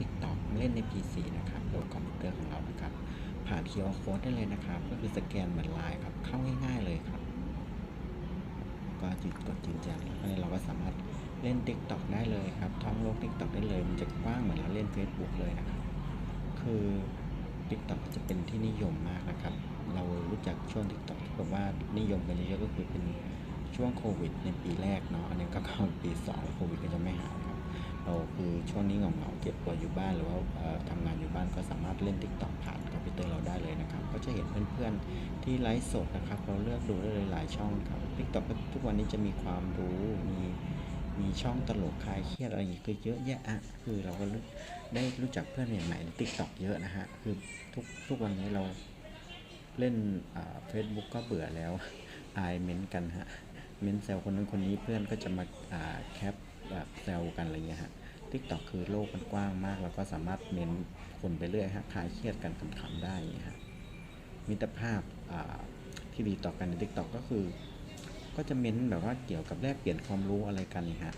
TikTok เล่นใน PC นะครับบนคอมพิวเตอร์ของเรานะครับ ผ่าน QR code ได้เลยนะครับ ก็คือสแกนเหมือนไลน์ครับ เข้าง่ายๆเลยครับ ก็จุดกดจยืนยันแล้วเราก็สามารถเล่น TikTok ได้เลยครับ ท่องโลก TikTok ได้เลย มันจะกว้างเหมือนเราเล่น Facebook เลยนะครับ คือ TikTok จะเป็นที่นิยมมากนะครับ เรารู้จักช่วง TikTok ที่แบบว่านิยมกันเยอะก็คือเป็นช่วงโควิดในปีแรกเนาะ อันนี้ก็เข้าปี 2 โควิดก็จะไม่หายครับ คือช่วงนี้เหงาๆเก็บตัวอยู่บ้านหรือว่าทำงานอยู่บ้านก็สามารถเล่น TikTok ผ่านคอมพิวเตอร์เราได้เลยนะครับ ก็จะเห็นเพื่อนๆที่ไลฟ์สดนะครับ เราเลือกดูได้เลยหลายช่องครับ TikTok ก็ทุกวันนี้จะมีความรู้มีมีช่องตลกคลายเครียดอะไรอย่างงี้คือเยอะแยะอะคือเราก็ได้รู้จักเพื่อนใหม่ๆใน TikTok เยอะนะฮะคือทุกทุกวันนี้เราเล่นเฟซบุ๊กก็เบื่อแล้วอายเม้นต์กันฮะเม้นต์แซวคนนั้นคนนี้เพื่อนก็จะมาอ่าแคปแบบแซวกันอะไรเงี้ยฮะ ทิกตอกคือโลกมันกว้างมาก แล้วก็สามารถเม้นคนไปเรื่อยฮะคลายเครียดกันขำๆได้เงี้ยฮะมิตรภาพที่ดีต่อกันในทิกตอกก็คือ ก็จะเม้นแบบว่าเกี่ยวกับแลกเปลี่ยนความรู้อะไรกันเนี่ยฮะ